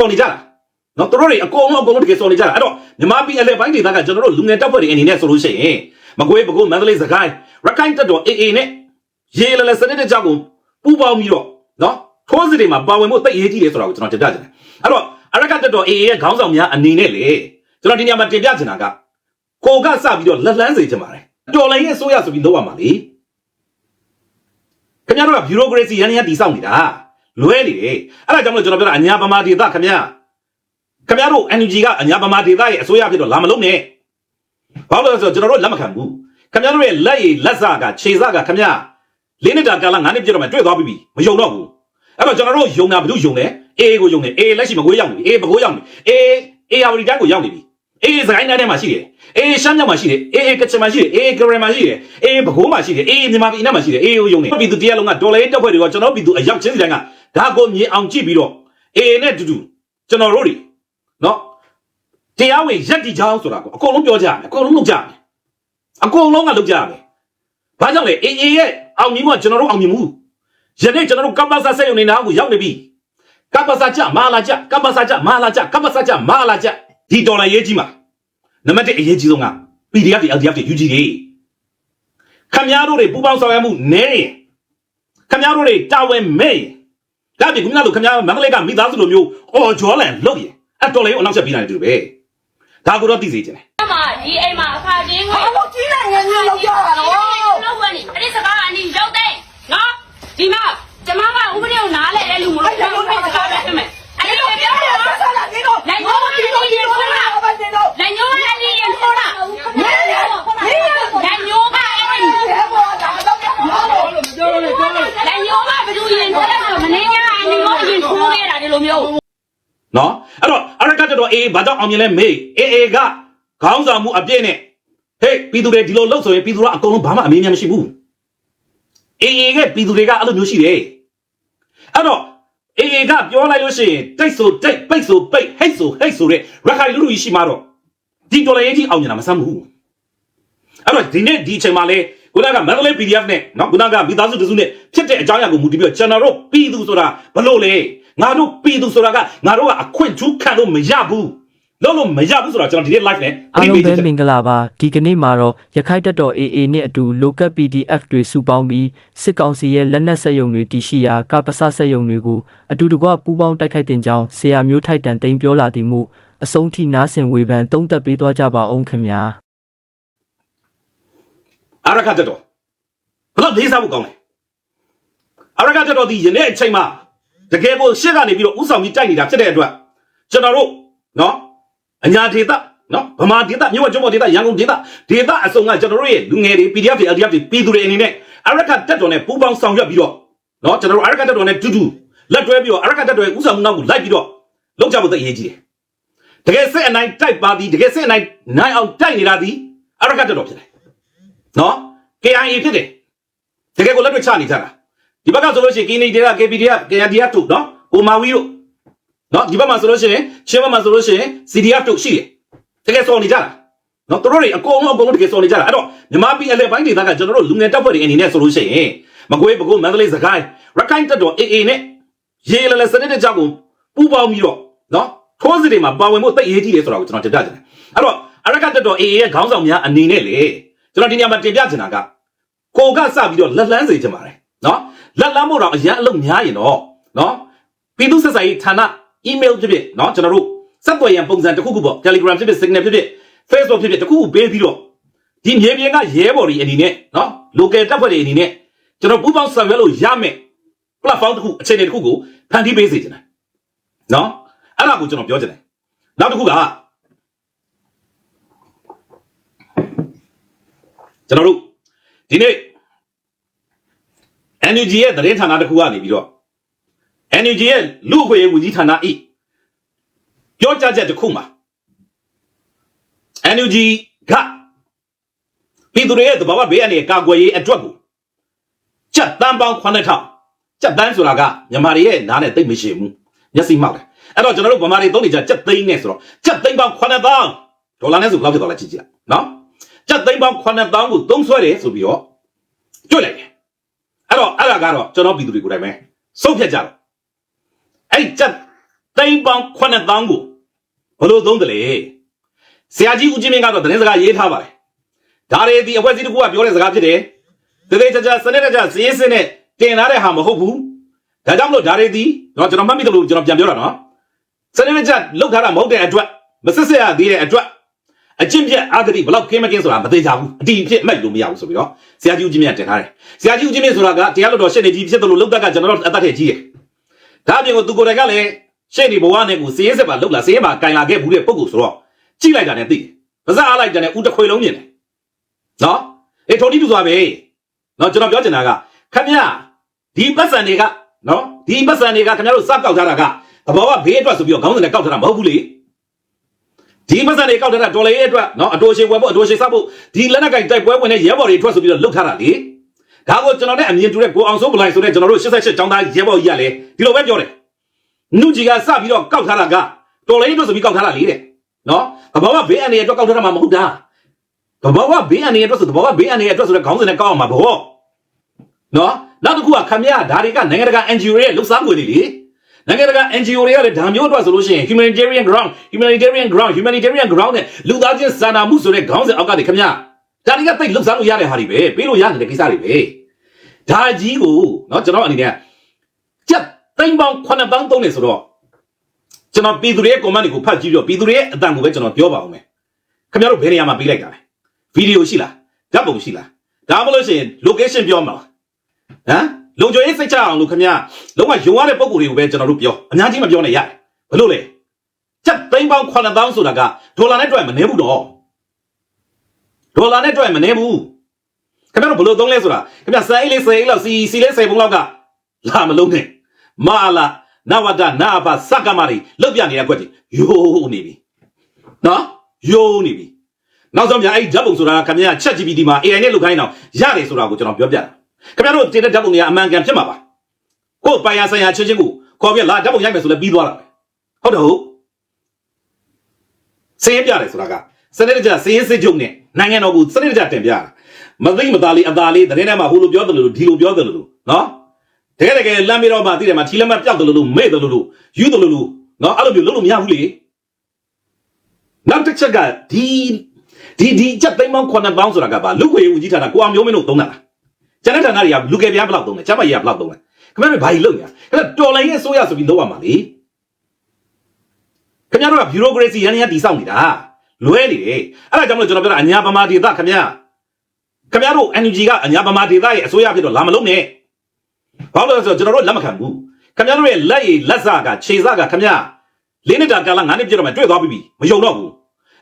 ပေါ်နေကြတာနော်သူတို့တွေအကုန်လုံးအကုန်လုံးတကယ်စော်နေကြတာအဲ့တော့မြန်မာပြည်အလဲပိုင်းဒေသကကျွန်တော်တို့လူငယ်တပ်ဖွဲ့တွေအနေနဲ့ဆိုလို့ရှိရင်မကွေးပဲခူးမန္တလေးစကိုင်းရခိုင်တပ်တော် AA နဲ့ရေလလစနစ်တကျကိုပူးပေါင်းပြီးတော့နော်ထိုးစစ်တွေမှာပါဝင်ဖို့တိတ်အရေးကြီးတယ်ဆိုတာကိုကျွန်တော်တင်ပြချင်တယ်အဲ့တော့အရကတပ်တော် AA ရဲ့ခေါင်းဆောင်များအနေနဲ့လေကျွန်တော်ဒီနေရာမှာတင်ပြချင်တာကကိုကစပြီးတော့လက်လန်းစေချင်ပါတယ်တော်လိုင်းရဲ့အစိုးရဆိုပြီးလုပ်ရမှာလေခင်ဗျားတို့ကဘီရိုကရေစီရန်ရန်တီဆောက်နေတာ လွဲနေတယ်အဲ့ဒါကြောင့်မလို့ကျွန်တော်ပြောတာအညာပမာဒေသခင်ဗျာခင်ဗျားတို့ NUG ကအညာပမာဒေသရဲ့အစိုးရဖြစ်တော့လာမလုံးနဲ့ဘာလို့လဲဆိုတော့ကျွန်တော်တို့လက်မခံဘူးခင်ဗျားတို့ရဲ့လက်ရည်လက်စကခြေစကခင်ဗျာလေးနှစ်တာကာလ9နှစ်ပြည့်တော့မှတွေ့သွားပြီမယုံတော့ဘူးအဲ့တော့ကျွန်တော်တို့ယုံတာဘယ်သူယုံလဲအေးကိုယုံတယ်အေးလက်ရှိမကွေးရောက်နေပြီအေးဘကိုးရောက်နေအေးအေးယာဝတီတိုင်းကိုရောက်နေပြီအေးစကိုင်းတိုင်းထဲမှာရှိတယ်အေးရှမ်းမြောက်မှာရှိတယ်အေးအေးကချင်မှာရှိတယ်အေးကရယ်မှာရှိတယ်အေးဘကိုးမှာရှိတယ်အေးမြန်မာပြည်အနောက်မှာရှိတယ်အေးကိုယုံတယ်ပြည်သူတရားလုံးကဒေါ်လာရေးတက်ဖွဲ့တွေကကျွန်တော်ပြည်သူအရောက်ချင်းစီတိုင်းက ဒါကိုမြင်အောင်ကြည့်ပြီးတော့အေးနဲ့တူတူကျွန်တော်တို့တွေနော်တရားဝင်ရက်တီချောင်းဆိုတာကိုအကုန်လုံးပြောကြရမယ်အကုန်လုံးလုပ်ကြရမယ်အကုန်လုံးကလုပ်ကြရမယ်ဘာကြောင့်လဲအေးအေးရဲ့အောင်မြင်မှုကကျွန်တော်တို့အောင်မြင်မှုယနေ့ကျွန်တော်တို့ကမ္ဘာစာဆက်ရုံနေတာကိုရောက်နေပြီကပ္ပစာကြမာလာကြကပ္ပစာကြမာလာကြကပ္ပစာကြမာလာကြဒီဒေါ်လာရေးကြီးမှာနံပါတ်1အရေးကြီးဆုံးက PDF တွေ LDF တွေ UG တွေခမများတို့တွေပူပေါင်းဆောင်ရွက်မှုနဲရင်ခမများတို့တွေတာဝန်မဲ့ရင် ဒါပြင်ခုနကလိုခမများမန္တလေးကမိသားစုလိုမျိုးအော်ဂျောလန်လုပ်ရင်အဲ့ဒေါ်လာရေးကိုအနောက်ချက်ပြီးနိုင်တယ်တူပဲဒါကိုတော့သိစေချင်တယ်အမဒီအိမ်မှာအခါချင်းကိုဟာလို့ကြီးတဲ့ငယ်မျိုးလောက်ကြတာတော့လောက်ဝင်နေအဲ့ဒီစကားကအနီရောက်တဲ့နော်ဒီမှာကျမကဥပဒေကိုနားလဲတဲ့လူမလို့ကျွန်တော်စကားပဲပြမယ်အဲ့ဒီလိုပြောတယ် ဆက်ဆက်လာဒီတော့ လိုက်ရောဒီလိုရင်ထိုးတာ ဘာတင်တော့ လိုက်ရောလည်းဒီရင်ထိုးတာလိုက်ရောကအဲ့ဒီ ဘယ်ပေါ်တာတော့ဘာလို့ လိုက်ရောကဘယ်သူရင်ထိုးလဲဆိုမနေညာအနီရောရင်ထိုးခဲ့တာဒီလိုမျိုး နော်အဲ့တော့အရကတ်တော် အေးဘာကြောင့်အောင်မြင်လဲမေးအေးအေးကခေါင်းဆောင်မှုအပြည့်နဲ့ဟေးပြည်သူတွေဒီလိုလုပ်ဆိုရင်ပြည်သူကအကုန်လုံးဘာမှအမေးများမရှိဘူးအေးအေးကပြည်သူတွေကအဲ့လိုမျိုးရှိတယ်အဲ့တော့အေးအေးကပြောလိုက်လို့ရှိရင်တိတ်ဆိုတိတ်ပိတ်ဆိုပိတ်ဟိတ်ဆိုဟိတ်ဆိုတဲ့ရခိုင်လူလူကြီးရှိမှတော့ဒီဒေါ်လာရေးကြီးအောင်မြင်တာမဆမ်းဘူးအဲ့တော့ဒီနေ့ဒီအချိန်မှာလေခုနကမန္တလေး PDF နဲ့နော်ခုနကမိသားစုတစုနဲ့ဖြစ်တဲ့အကြောင်းအရာကိုမူတည်ပြီးတော့ကျွန်တော်တို့ပြည်သူဆိုတာဘလို့လေငါတို့ပြည်သူဆိုတာကငါတို့ကအခွင့်ထူးခံလို့မရဘူး လုံးလို့မရဘူးဆိုတော့ကျွန်တော်ဒီနေ့ live နဲ့အားလုံးပဲမင်္ဂလာပါဒီကနေ့မှာတော့ရခိုင်တပ်တော် AA နဲ့အတူ local PDF တွေစုပေါင်းပြီးစစ်ကောင်စီရဲ့လက်နက်ဆက်ယုံတွေတည်ရှိရာကပ္ပစဆက်ယုံတွေကိုအတူတကွပူးပေါင်းတိုက်ခိုက်တင်ကြောင်းဆရာမျိုးထိုက်တန်တိန်ပြောလာသည်မှုအဆုံးထိနားဆင်ဝေဖန်သုံးသပ်ပေးသွားကြပါအောင်ခင်ဗျာအာရခတ်တော်ဘလို့လေးစားဖို့ကောင်းလဲအာရခတ်တော်ဒီယနေ့အချိန်မှာတကယ်ကိုရှေ့ကနေပြီးတော့ဥဆောင်ပြီးတိုက်နေတာဖြစ်တဲ့အတွက်ကျွန်တော်တို့နော် အညာဒေသနော်ဗမာဒေသမြို့ဝကျွန်းပေါ်ဒေသရန်ကုန်ဒေသဒေသအစုံကကျွန်တော်တို့ရဲ့လူငယ်တွေ PDF တွေ LDF တွေပြည်သူတွေအနေနဲ့အာရခတ်တော်နဲ့ပူးပေါင်းဆောင်ရွက်ပြီးတော့နော်ကျွန်တော်တို့အာရခတ်တော်နဲ့တူတူလက်တွဲပြီးတော့အာရခတ်တော်ရဲ့ဥဆောင်မှုနောက်ကိုလိုက်ပြီးတော့လောက်ကြဖို့သိအရေးကြီးတယ်တကယ်စစ်အနိုင်တိုက်ပါသည်တကယ်စစ်အနိုင်နိုင်အောင်တိုက်နေတာသည်အာရခတ်တော်ဖြစ်တယ်နော် KIA ဖြစ်တယ်တကယ်ကိုလက်တွေ့ချနေကြတာဒီဘက်ကဆိုလို့ရှိရင် KNI တွေက KPDF KNDF တို့နော်ကိုမာဝီတို့ နော်ဒီဘက်မှာဆိုလို့ရှိရင်ချင်းဘက်မှာဆိုလို့ရှိရင် CDF တို့ရှိတယ်တကယ်စော်နေကြတာနော်သူတို့တွေအကုန်လုံးအကုန်လုံးတကယ်စော်နေကြတာအဲ့တော့မြန်မာပြည်အလဲပိုင်းဒေသကကျွန်တော်တို့လူငယ်တပ်ဖွဲ့တွေအနေနဲ့ဆိုလို့ရှိရင်မကွေးပဲခူးမန္တလေးစကိုင်းရခိုင်တပ်တော် AA နဲ့ရေလလစနစ်တကျကိုပူးပေါင်းပြီးတော့နော်ထိုးစစ်တွေမှာပါဝင်ဖို့တိတ်အရေးကြီးတယ်ဆိုတာကိုကျွန်တော်တင်ပြချင်တယ်အဲ့တော့အရကတပ်တော် AA ရဲ့ခေါင်းဆောင်များအနေနဲ့လေကျွန်တော်ဒီနေရာမှာတင်ပြချင်တာကကိုကစပြီးတော့လက်လန်းစေချင်ပါတယ်နော်လက်လန်းဖို့တော့အရန်အလုပ်များရင်တော့နော်ပြည်သူ့ဆက်ဆံရေးဌာန email ဖြစ်ဖြစ်နော်ကျွန်တော်တို့စက်သွယ်ရန်ပုံစံတစ်ခုခုပေါ့ Telegram ဖြစ်ဖြစ် Signal ဖြစ်ဖြစ် Facebook ဖြစ်ဖြစ်တစ်ခုခုပေးပြီးတော့ဒီမြေပြင်ကရဲဘော်တွေအနေနဲ့နော် local တပ်ဖွဲ့တွေအနေနဲ့ကျွန်တော်ပူးပေါင်းဆောင်ရွက်လို့ရမယ် platform တစ်ခုအခြေအနေတစ်ခုကိုဖန်တီးပေးစေချင်တယ်နော်အဲ့ဒါကိုကျွန်တော်ပြောချင်တယ်နောက်တစ်ခုကကျွန်တော်တို့ဒီနေ့ NUG ရဲ့သတင်းဌာနတစ်ခုကနေပြီးတော့ NUG ရဲ့လူ့အခွင့်အရေးဝန်ကြီးဌာနဤပြောကြားချက်တစ်ခုမှာ NUG ကပြည်သူတွေရဲ့သဘာဝဘေးအန္တရာယ်ကာကွယ်ရေးအတွက်ကိုကြက်တန်းပေါင်း9000ကြက်တန်းဆိုတာကမြန်မာတွေရဲ့နားနဲ့သိပ်မရှိဘူးမျက်စိမှောက်တယ်အဲ့တော့ကျွန်တော်တို့ဗမာတွေသုံးနေကြကြက်သိန်းနဲ့ဆိုတော့ကြက်သိန်းပေါင်း9000ဒေါ်လာနဲ့ဆိုဘယ်လောက်ဖြစ်သွားလဲကြည့်ကြည့်လိုက်နော်ကြက်သိန်းပေါင်း9000ကိုသုံးဆွဲတယ်ဆိုပြီးတော့တွေ့လိုက်တယ်အဲ့တော့အဲ့ဒါကတော့ကျွန်တော်ပြည်သူတွေကိုယ်တိုင်ပဲစုပ်ဖြတ်ကြတော့ အဲ့ဒီကြက်တိမ်ပေါင်း9000ကိုဘလို့သုံးတယ်လေဆရာကြီးဦးချင်းမင်းကတော့သတင်းစကားရေးထားပါတယ်ဒါတွေဒီအဖွဲ့အစည်းတစ်ခုကပြောတဲ့စကားဖြစ်တယ်တသေးချာချာစနစ်တကျစည်ရင်းစနဲ့တင်ထားတဲ့ဟာမဟုတ်ဘူးဒါကြောင့်မလို့ဒါတွေဒီတော့ကျွန်တော်မှတ်မိတယ်လို့ကျွန်တော်ပြန်ပြောတာနော်စနစ်တကျလောက်ထားတာမဟုတ်တဲ့အတွက်မစစ်စစ်ရသေးတဲ့အတွက်အကျင့်ပြတ်အာဂတိဘလောက်ကင်းမကင်းဆိုတာမသိကြဘူးအတီးဖြစ်မှတ်လို့မရဘူးဆိုပြီးတော့ဆရာကြီးဦးချင်းမင်းကတင်ထားတယ်ဆရာကြီးဦးချင်းမင်းဆိုတာကတရားလို့တော့ရှစ်နေကြီးဖြစ်တယ်လို့လောက်တက်ကကျွန်တော်တို့အသက်ထည့်ကြီးတယ် ဒါအပြင်ကိုသူကိုယ်တိုင်ကလည်းရှစ်နေဘဝနဲ့ကိုစည်ရင်းစစ်ပါလောက်လာစည်ရင်းပါကင်လာခဲ့ဘူးတဲ့ပုံကိုဆိုတော့ကြည့်လိုက်တာနဲ့သိတယ်ပါဇက်အားလိုက်တာနဲ့ဦးတစ်ခွေလုံးမြင်တယ်နော်အေးထုံတိတူသွားပဲနော်ကျွန်တော်ပြောချင်တာကခမရဒီပတ်စံတွေကနော်ဒီပတ်စံတွေကခင်ဗျားတို့စကောက်ထားတာကသဘောကဘေးအတွက်ဆိုပြီးတော့ခေါင်းစဉ်နဲ့ကောက်ထားတာမဟုတ်ဘူးလေဒီပတ်စံတွေကောက်ထားတာဒေါ်လာရေးအတွက်နော်အတိုးရှင်ဝယ်ဖို့အတိုးရှင်စဖို့ဒီလက်နက်ကင်တိုက်ပွဲဝင်တဲ့ရဲဘော်တွေအတွက်ဆိုပြီးတော့လုတ်ထားတာလေ ဒါကိုကျွန်တော်နဲ့အမြင်တူတဲ့ကိုအောင်စိုးပလိုင်ဆိုတဲ့ကျွန်တော်တို့88ចောင်းသားရဲဘော်ကြီးကလည်းဒီလိုပဲပြောတယ်နုကြီးကစပြီးတော့ကောက်ထားတာကဒေါ်လာရေးအတွက်ဆိုပြီးကောက်ထားတာလေတဲ့နော်သဘောကဘေးအနေအတွက်ကောက်ထားတာမှမဟုတ်တာသဘောကဘေးအနေအတွက်ဆိုသဘောကဘေးအနေအတွက်ဆိုတဲ့ခေါင်းစဉ်နဲ့ကောက်အောင်မှာဗောနော်နောက်တစ်ခုကခမရဒါတွေကနိုင်ငံတကာ NGO တွေရဲ့လှုပ်ရှားမှုတွေလေနိုင်ငံတကာ NGO တွေကလည်းဒါမျိုးအတွက်ဆိုလို့ရှိရင် humanitarian ground humanitarian ground humanitarian ground နဲ့လူသားချင်းစာနာမှုဆိုတဲ့ခေါင်းစဉ်အောက်ကနေခမရ ဒါတွေကသိလှုပ်ရှားလို့ရတဲ့ဟာတွေပဲပြီးလို့ရနေတဲ့ကိစ္စတွေပဲဒါကြီးကိုနော်ကျွန်တော်အနေနဲ့ကြက်သိန်းပေါင်း9000သုံးနေဆိုတော့ကျွန်တော်ပြည်သူတွေရဲ့ comment တွေကိုဖတ်ကြည့်ပြီးတော့ပြည်သူတွေရဲ့အတန်ကိုပဲကျွန်တော်ပြောပါအောင်မယ်ခင်ဗျားတို့ဘယ်နေရာမှာပေးလိုက်တာလဲဗီဒီယိုရှိလားဓာတ်ပုံရှိလားဒါမှမဟုတ်လို့ရှိရင် location ပြောမှာလားဟမ်လုံခြုံရေးစိတ်ချအောင်လို့ခင်ဗျာလုံးဝယုံရတဲ့ပုံကိုယ်တွေကိုပဲကျွန်တော်တို့ပြောအများကြီးမပြောနဲ့ရတယ်ဘလို့လဲချက်သိန်းပေါင်း9000ဆိုတာကဒေါ်လာနဲ့တွက်မနေဘူးတော့ ဒေါ်လာနဲ့တွက်မနေဘူးခင်ဗျားတို့ဘလို့သုံးလဲဆိုတာခင်ဗျာစအိတ်လေးစအိတ်လောက်စီစီလေးစိတ်ပုံလောက်ကလာမလုံးနဲ့မာလာနဝဒနာအဖစက္ကမတွေလောက်ပြနေတဲ့ကွက်ကြီးယိုးနေပြီနော်ယိုးနေပြီနောက်ဆုံးများအဲ့ဓာတ်ပုံဆိုတာကခင်ဗျာချက် GPT မှာ AI နဲ့လုပ်ခိုင်းတော့ရတယ်ဆိုတာကိုကျွန်တော်ပြောပြတာခင်ဗျားတို့တင်တဲ့ဓာတ်ပုံတွေကအမှန်ကန်ဖြစ်မှာပါကိုယ်ပိုင်ရဆိုင်ရာချင်းချင်းကိုခေါ်ပြလာဓာတ်ပုံရိုက်မယ်ဆိုလည်းပြီးသွားတာပဲဟုတ်တယ်ဟုတ်စင်းပြတယ်ဆိုတာက စနစ်တကျစင်းစစ်ချုပ်နဲ့နိုင်ငံတော်ကိုစနစ်တကျတင်ပြတာမသိမသားလေးအသားလေးတရင်ထဲမှာဟိုလိုပြောတယ်လို့ဒီလိုပြောတယ်လို့နော်တကယ်တကယ်လမ်းပြီးတော့မှသိတယ်မှာထီလက်မပျောက်တယ်လို့မေ့တယ်လို့ယူတယ်လို့နော်အဲ့လိုမျိုးလုပ်လို့မရဘူးလေနောက်တစ်ချက်ကဒီဒီဒီချက်သိမ်းပေါင်း9000ဆိုတာကပါလူခွေဦးကြီးထားတာကိုအောင်မျိုးမင်းတို့သုံးတာလားကျန်တဲ့ဌာနတွေကလူကယ်ပြားဘယ်လောက်သုံးလဲကျမကြီးကဘယ်လောက်သုံးလဲခင်ဗျားတို့ဘာကြီးလုပ်ညာခင်ဗျာတော်လိုင်းရဲ့ဆိုရဆိုပြီးလုပ်ရမှာလေခင်ဗျားတို့ကဘီရိုကရေစီရန်ရန်တည်ဆောက်နေတာ လွဲနေတယ်အဲ့ဒါကြောင့်မလို့ကျွန်တော်ပြောတာအညာဗမာဒေသခင်ဗျာခင်ဗျားတို့ NUG ကအညာဗမာဒေသရဲ့အစိုးရဖြစ်တော့လာမလုံးနဲ့ဘာလို့လဲဆိုတော့ကျွန်တော်တို့လက်မခံဘူးခင်ဗျားတို့ရဲ့လက်ရည်လက်စကခြေစကခင်ဗျာလေးနှစ်တာကာလ9နှစ်ပြည့်တော့မှတွေ့သွားပြီမယုံတော့ဘူး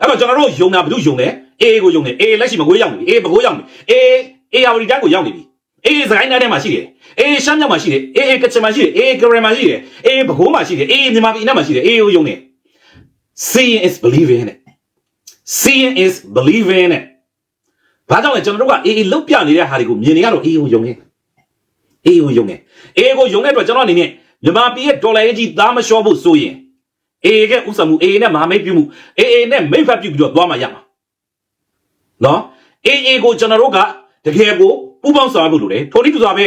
အဲ့တော့ကျွန်တော်တို့ယုံတာဘယ်သူယုံလဲအေးကိုယုံတယ်အေးလက်ရှိမကွေးရောက်နေပြီအေးပကိုးရောက်နေအေးအေးယာဝတီတန်းကိုရောက်နေပြီအေးစကိုင်းတိုင်းထဲမှာရှိတယ်အေးရှမ်းမြောက်မှာရှိတယ်အေးအေးကချင်မှာရှိတယ်အေးကရမှာရှိတယ်အေးဘကိုးမှာရှိတယ်အေးမြန်မာပြည်နဲ့မှာရှိတယ်အေးဟိုယုံနေ seeing is believing နဲ့ seeing is believing နဲ့ဘာကြောင့်လဲကျွန်တော်တို့ကအေးအေးလုတ်ပြနေတဲ့ဟာတွေကိုမြင်နေရတော့အေးဟိုယုံနေအေးဟိုယုံနေအေးကိုယုံတဲ့အတွက်ကျွန်တော်အနေနဲ့မြန်မာပြည်ရဲ့ဒေါ်လာရေးကြီးသားမလျှော့ဖို့ဆိုရင်အေးကဥစ္စာမှုအေးနဲ့မဟာမိတ်ပြုမှုအေးအေးနဲ့မိတ်ဖက်ပြုပြီးတော့သွားမှရမှာနော်အေးအေးကိုကျွန်တော်တို့ကတကယ်ကိုပူပေါင်းဆောင်ရဖို့လိုတယ်ထိုနည်းတူစွာပဲ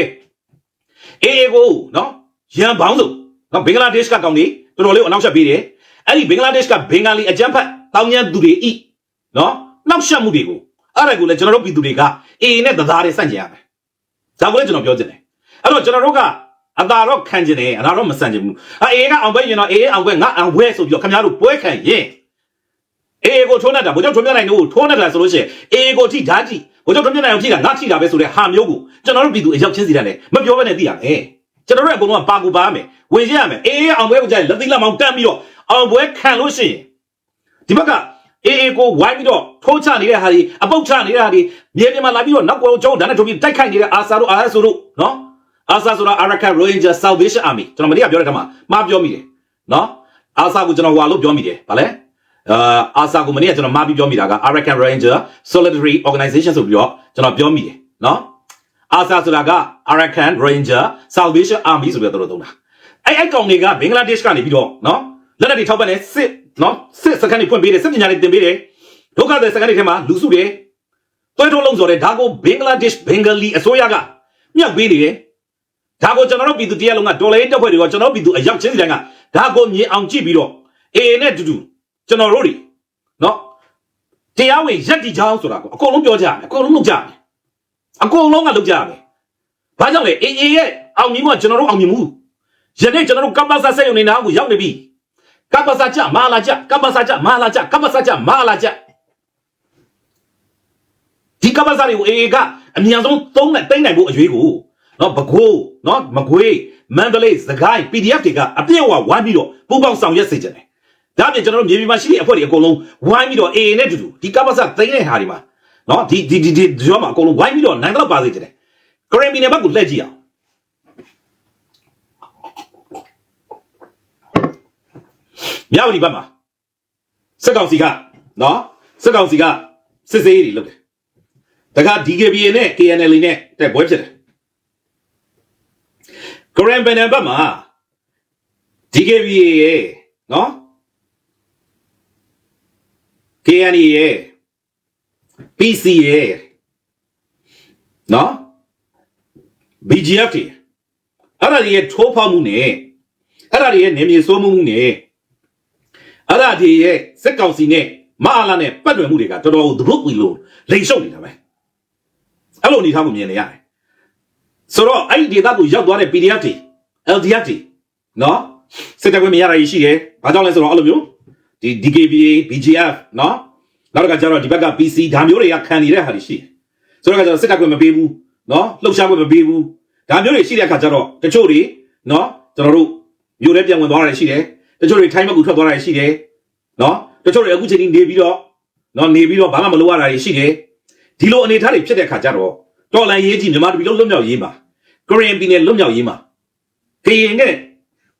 အေးအေးကိုနော်ရန်ပေါင်းစုံနော်ဘင်္ဂလားဒေ့ရှ်ကကောင်တွေတော်တော်လေးကိုအနောက်ဆက်ပေးတယ်အဲ့ဒီဘင်္ဂလားဒေ့ရှ်ကဘင်္ဂါလီအကြမ်းဖက်တောင်းကျမ်းသူတွေဤ နော်နောက်ဆက်မှုတွေကိုအဲ့ဒါကိုလည်းကျွန်တော်တို့ပြည်သူတွေကအေးအေးနဲ့တသားတွေစန့်ကျင်ရမယ်ဒါကိုလည်းကျွန်တော်ပြောချင်တယ်အဲ့တော့ကျွန်တော်တို့ကအသာတော့ခံကျင်တယ်အသာတော့မဆန့်ကျင်ဘူးအေးကအောင်ပဲရင်တော့အေးအောင်ပဲငါအောင်ဘဲဆိုပြီးတော့ခင်ဗျားတို့ပွဲခံရင်အေးကိုထိုးနေတာဗိုလ်ချုပ်ထွန်းမြတ်နိုင်တို့ထိုးနေတာဆိုလို့ရှိရင်အေးကိုထိဓာတ်ကြည့်ဗိုလ်ချုပ်ထွန်းမြတ်နိုင်ကိုထိတာငါထိတာပဲဆိုတဲ့ဟာမျိုးကိုကျွန်တော်တို့ပြည်သူအရောက်ချင်းစီတယ်လေမပြောဘဲနဲ့သိရမယ်ကျွန်တော်တို့အကုန်လုံးကပါကူပါမယ်ဝင်ရရမယ်အေးအောင်ပွဲကိုကြိုက်လက်သိလက်မောင်းတန်းပြီးတော့အောင်ပွဲခံလို့ရှိရင်ဒီဘက်က အေးအေးကိုဝိုင်းပြီးတော့ထိုးချနေတဲ့ဟာဒီအပုတ်ချနေတဲ့ဟာဒီမြေပြင်မှာလာပြီးတော့နောက်ကောကျောင်းဒဏ္ဍထုတ်ပြီးတိုက်ခိုက်နေတဲ့အာဆာတို့အာဆာတို့နော်အာဆာဆိုတာ Arakan Ranger Salvation Army ကျွန်တော်မနေ့ကပြောတဲ့ခါမှာမှားပြောမိတယ်နော်အာဆာကိုကျွန်တော်ဟွာလို့ပြောမိတယ်ဗာလဲအာအာဆာကိုမနေ့ကကျွန်တော်မှားပြီးပြောမိတာက Arakan Ranger Solidarity Organization ဆိုပြီးတော့ကျွန်တော်ပြောမိတယ်နော်အာဆာဆိုတာက Arakan Ranger Salvation Army ဆိုပြီးတော့တို့သုံးတာအဲ့အဲ့ကောင်တွေကဘင်္ဂလားဒေ့ရှ်ကနေပြီးတော့နော်လက်နက်တွေထောက်ပံ့နေစစ် နော်စစ်စကန်တွေဖွင့်ပေးတယ်စစ်ပညာတွေသင်ပေးတယ်ဒုက္ခသည်စကန်တွေထဲမှာလူစုတယ်တွဲထုံးလုံးစော်တယ်ဒါကိုဘင်္ဂလားဒေ့ရှ်ဘင်္ဂလီအစိုးရကမြောက်ပေးနေတယ်ဒါကိုကျွန်တော်တို့ပြည်သူတရားလုံးကဒေါ်လာရေးတက်ဖွဲ့တွေကကျွန်တော်တို့ပြည်သူအရောက်ချင်းစီတိုင်းကဒါကိုမြင်အောင်ကြည့်ပြီးတော့အေအေနဲ့တူတူကျွန်တော်တို့တွေနော်တရားဝင်ရက်တီချောင်းဆိုတာကိုအကုန်လုံးပြောကြရမယ်အကုန်လုံးလုပ်ကြရမယ်အကုန်လုံးကလုပ်ကြရမယ်ဘာကြောင့်လဲအေအေရဲ့အောင်မြင်မှုကကျွန်တော်တို့အောင်မြင်မှုယနေ့ကျွန်တော်တို့ကပ္ပစာဆက်ရုံနေတာကိုရောက်နေပြီ ကပ္ပစာကြမာလာကြကပ္ပစာကြမာလာကြကပ္ပစာကြမာလာကြဒီကပ္ပစာတွေကိုအေအေကအမြန်ဆုံးသုံးနဲ့တိမ့်နိုင်ဖို့အရွေးကိုနော်ဘကိုးနော်မကွေးမန္တလေးစကိုင်း PDF တွေကအပြည့်အဝဝိုင်းပြီးတော့ပူပေါင်းဆောင်ရွက်စေချင်တယ်ဒါအပြင်ကျွန်တော်တို့မြေပြင်မှာရှိတဲ့အဖွဲ့တွေအကုန်လုံးဝိုင်းပြီးတော့အေအေနဲ့တူတူဒီကပ္ပစာသိမ့်တဲ့ဟာတွေမှာနော်ဒီဒီဒီဒီကြောမှာအကုန်လုံးဝိုင်းပြီးတော့နိုင်တော့ပါစေချင်တယ်ဂရမီနယ်ဘက်ကိုလှည့်ကြည့်အောင် မြောက်ဒီဘက်မှာစက်ကောင်စီကနော်စက်ကောင်စီကစစ်စေးတွေလုပ်တယ်တခါ DKBA နဲ့ KNL နဲ့တက်ပွဲဖြစ်တယ်ဂရမ်ဘန်နယ်ဘက်မှာ DKBA ရဲ့နော် KNL ရဲ့ PC ရဲ့နော် BGF တွေအဲ့ဒါတွေရဲ့ထိုးဖောက်မှုနဲ့အဲ့ဒါတွေရဲ့နေမြေစိုးမှုမှုနဲ့ အဲ့ဒါတွေရဲ့စက်ကောင်စီနဲ့မအားလာနဲ့ပတ်တွယ်မှုတွေကတော်တော်သူတို့ပြီလို့လိန်ရှုပ်နေတာပဲအဲ့လိုအနေထားကိုမြင်နေရတယ်ဆိုတော့အဲ့ဒီဒေသကိုရောက်သွားတဲ့ PDF တွေ LDF တွေနော်စစ်တပ်ခွင့်မရတာကြီးရှိတယ်ဘာကြောင့်လဲဆိုတော့အဲ့လိုမျိုးဒီ DKBA BGF နော်နောက်တစ်ခါကျတော့ဒီဘက်က PC ဒါမျိုးတွေကခံနေတဲ့ဟာတွေရှိတယ်ဆိုတော့ကကျတော့စစ်တပ်ခွင့်မပေးဘူးနော်လှုပ်ရှားခွင့်မပေးဘူးဒါမျိုးတွေရှိတဲ့အခါကျတော့တချို့တွေနော်ကျွန်တော်တို့မျိုးထဲပြန်ဝင်သွားတာတွေရှိတယ် တချို့တွေထိုင်းဘက်ကိုထွက်သွားတာတွေရှိတယ်နော်တချို့တွေအခုချိန်ကြီးနေပြီးတော့နော်နေပြီးတော့ဘာမှမလုပ်ရတာတွေရှိတယ်ဒီလိုအနေအထားတွေဖြစ်တဲ့အခါကျတော့တော်လန်ရေးကြီးမြန်မာတပီလုံးလွတ်မြောက်ရေးမှာကရင်ပြည်နယ်လွတ်မြောက်ရေးမှာကရင်နဲ့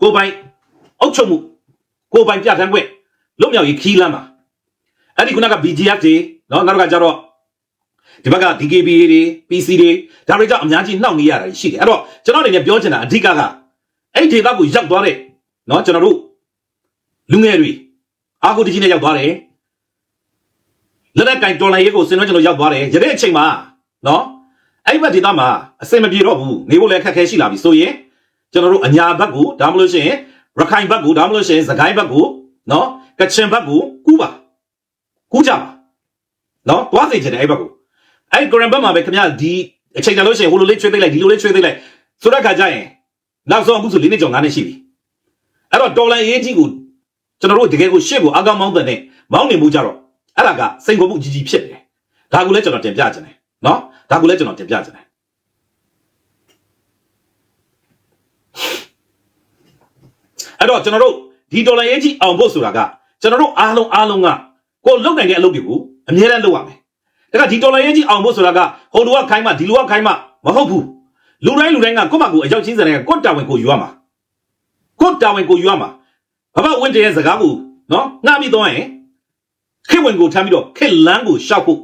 ကိုယ်ပိုင်အုပ်ချုပ်မှုကိုယ်ပိုင်ပြဋ္ဌာန်းခွင့်လွတ်မြောက်ရေးခီးလမ်းမှာအဲ့ဒီခုနက BGF တွေနော်နောက်တစ်ခါကျတော့ဒီဘက်က DKBA တွေ PC တွေဒါတွေကြောင့်အများကြီးနှောက်နေရတာရှိတယ်အဲ့တော့ကျွန်တော်အနေနဲ့ပြောချင်တာအဓိကကအဲ့ဒီဒေသကိုရောက်သွားတဲ့နော်ကျွန်တော်တို့ လူငယ်တွေအာကိုတကြီးနဲ့ရောက်သွားတယ်လက်နက်ကင်တော်လိုင်းရေးကိုစင်တော့ကျွန်တော်ရောက်သွားတယ်ရတဲ့အချိန်မှာနော်အဲ့ဒီဘက်ဒေသမှာအစင်မပြေတော့ဘူးနေဖို့လည်းအခက်အခဲရှိလာပြီဆိုရင်ကျွန်တော်တို့အညာဘက်ကိုဒါမှမဟုတ်ရှင်ရခိုင်ဘက်ကိုဒါမှမဟုတ်ရှင်စကိုင်းဘက်ကိုနော်ကချင်ဘက်ကိုကူးပါကူးကြပါနော်တွားစေချင်တယ်အဲ့ဘက်ကိုအဲ့ဂရန်ဘက်မှာပဲခင်ဗျာဒီအချိန်တန်လို့ရှိရင်ဟိုလိုလေးချွေးသိမ့်လိုက်ဒီလိုလေးချွေးသိမ့်လိုက်ဆိုတဲ့ခါကျရင်နောက်ဆုံးအခုဆို၄နှစ်ကျော်၅နှစ်ရှိပြီအဲ့တော့တော်လန်ရေးကြီးကို ကျွန်တော်တို့တကယ်ကိုရှေ့ကိုအကောင်မောင်းတဲ့နဲ့မောင်းနေမှုကြတော့အဲ့ဒါကစိန်ခေါ်မှုကြီးကြီးဖြစ်တယ်ဒါကိုလည်းကျွန်တော်တင်ပြချင်တယ်နော်ဒါကိုလည်းကျွန်တော်တင်ပြချင်တယ်အဲ့တော့ကျွန်တော်တို့ဒီဒေါ်လာရေးကြီးအောင်ဖို့ဆိုတာကကျွန်တော်တို့အားလုံးအားလုံးကကိုလုံနိုင်တဲ့အလုပ်တွေကိုအမြဲတမ်းလုပ်ရမယ်ဒါကဒီဒေါ်လာရေးကြီးအောင်ဖို့ဆိုတာကဟိုလူကခိုင်းမှဒီလူကခိုင်းမှမဟုတ်ဘူးလူတိုင်းလူတိုင်းကကိုယ့်မှာကိုအရောက်ချင်းစတဲ့ကိုယ့်တာဝန်ကိုယူရမှာကိုယ့်တာဝန်ကိုယူရမှာ ဘာမှဝင့်တဲ့စကားကိုနော်ငှားပြီးတော့ရင်ခေဝင်ကိုထမ်းပြီးတော့ခေလန်းကိုရှောက်ဖို့